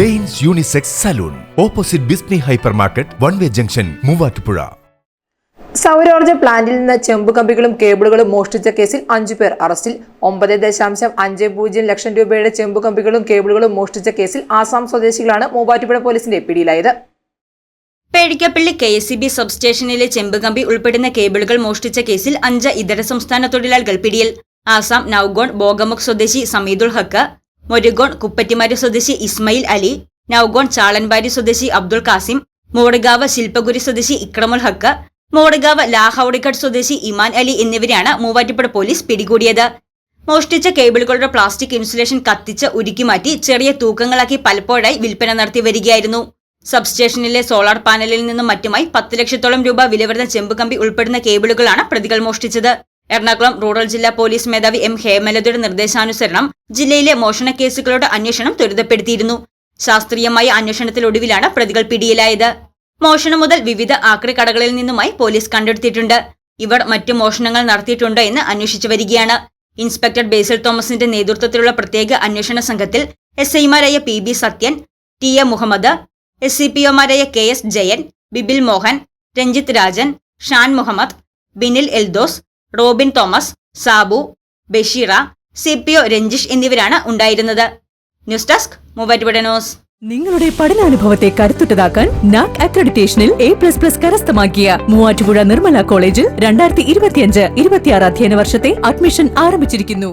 Danes unisex salon. Opposite ബിസ്നി hypermarket one way junction Muvattupuzha. സൗരോർജ പ്ലാന്റിൽ നിന്ന് ചെമ്പുകമ്പികളും കേബിളുകളും മോഷ്ടിച്ച കേസിൽ അഞ്ചു പേർ അറസ്റ്റിൽ. ഒമ്പത് ദശാംശം അഞ്ച് പൂജ്യം ലക്ഷം രൂപയുടെ ചെമ്പുകമ്പികളും കേബിളുകളും മോഷ്ടിച്ച കേസിൽ ആസാം സ്വദേശികളാണ് മൂവാറ്റുപുഴ പോലീസിന്റെ പിടിയിലായത്. Pezhakkappilly K S C B സബ്സ്റ്റേഷനിലെ ചെമ്പുകമ്പി ഉൾപ്പെടുന്ന കേബിളുകൾ മോഷ്ടിച്ച കേസിൽ അഞ്ച് ഇതര സംസ്ഥാന തൊഴിലാളികൾ പിടിയിൽ. ആസാം നൌഗോൺ ബോഗമുഖ് സ്വദേശി സമീദുൽ ഹക്ക് മൊരുഗോൺ കുപ്പറ്റിമാരി സ്വദേശി ഇസ്മയിൽ അലി നൌഗോൺ ചാളൻവാരി സ്വദേശി അബ്ദുൾ കാസിം മോടുകാവ് ശില്പഗുരി സ്വദേശി ഇക്രമുൽ ഹക്ക് മോടുകാവ് ലാഹൌഡിക്കട്ട് സ്വദേശി ഇമാൻ അലി എന്നിവരെയാണ് മൂവാറ്റുപുഴ പോലീസ് പിടികൂടിയത്. മോഷ്ടിച്ച കേബിളുകളുടെ പ്ലാസ്റ്റിക് ഇൻസുലേഷൻ കത്തിച്ച് ഉരുക്കിമാറ്റി ചെറിയ തൂക്കങ്ങളാക്കി പലപ്പോഴായി വിൽപ്പന നടത്തി വരികയായിരുന്നു. സബ്സ്റ്റേഷനിലെ സോളാർ പാനലിൽ നിന്നും മറ്റുമായി പത്ത് ലക്ഷത്തോളം രൂപ വില വരുന്ന ചെമ്പുകമ്പി ഉൾപ്പെടുന്ന കേബിളുകളാണ് പ്രതികൾ മോഷ്ടിച്ചത്. എറണാകുളം റൂറൽ ജില്ലാ പോലീസ് മേധാവി എം ഹേമലതയുടെ നിർദ്ദേശാനുസരണം ജില്ലയിലെ മോഷണ കേസുകളുടെ അന്വേഷണം ത്വരിതപ്പെടുത്തിയിരുന്നു. ശാസ്ത്രീയമായ അന്വേഷണത്തിലൊടുവിലാണ് പ്രതികൾ പിടിയിലായത്. മോഷണം മുതൽ വിവിധ ആക്രി കടകളിൽ നിന്നുമായി പോലീസ് കണ്ടെടുത്തിട്ടുണ്ട്. ഇവർ മറ്റു മോഷണങ്ങൾ നടത്തിയിട്ടുണ്ടോ എന്ന് അന്വേഷിച്ചു വരികയാണ്. ഇൻസ്പെക്ടർ ബേസിൽ തോമസിന്റെ നേതൃത്വത്തിലുള്ള പ്രത്യേക അന്വേഷണ സംഘത്തിൽ എസ് ഐമാരായ P B Sathyan T A Muhammad S C P ഒമാരായ K S Jayan Bibil Mohan Ranjith Rajan Shan Muhammad Binil Eldos Robin Thomas Sabu Basheer C P O Ranjish എന്നിവരാണ് ഉണ്ടായിരുന്നത്. News desk Muvattupuzha നിങ്ങളുടെ പഠനാനുഭവത്തെ കരുത്തുറ്റതാക്കാൻ NAAC അക്രഡിറ്റേഷനിൽ A plus plus കരസ്ഥമാക്കിയ മൂവാറ്റുപുഴ നിർമ്മല കോളേജിൽ രണ്ടായിരത്തി ഇരുപത്തിയഞ്ച് ഇരുപത്തിയാറ് അധ്യയന വർഷത്തെ അഡ്മിഷൻ ആരംഭിച്ചിരിക്കുന്നു.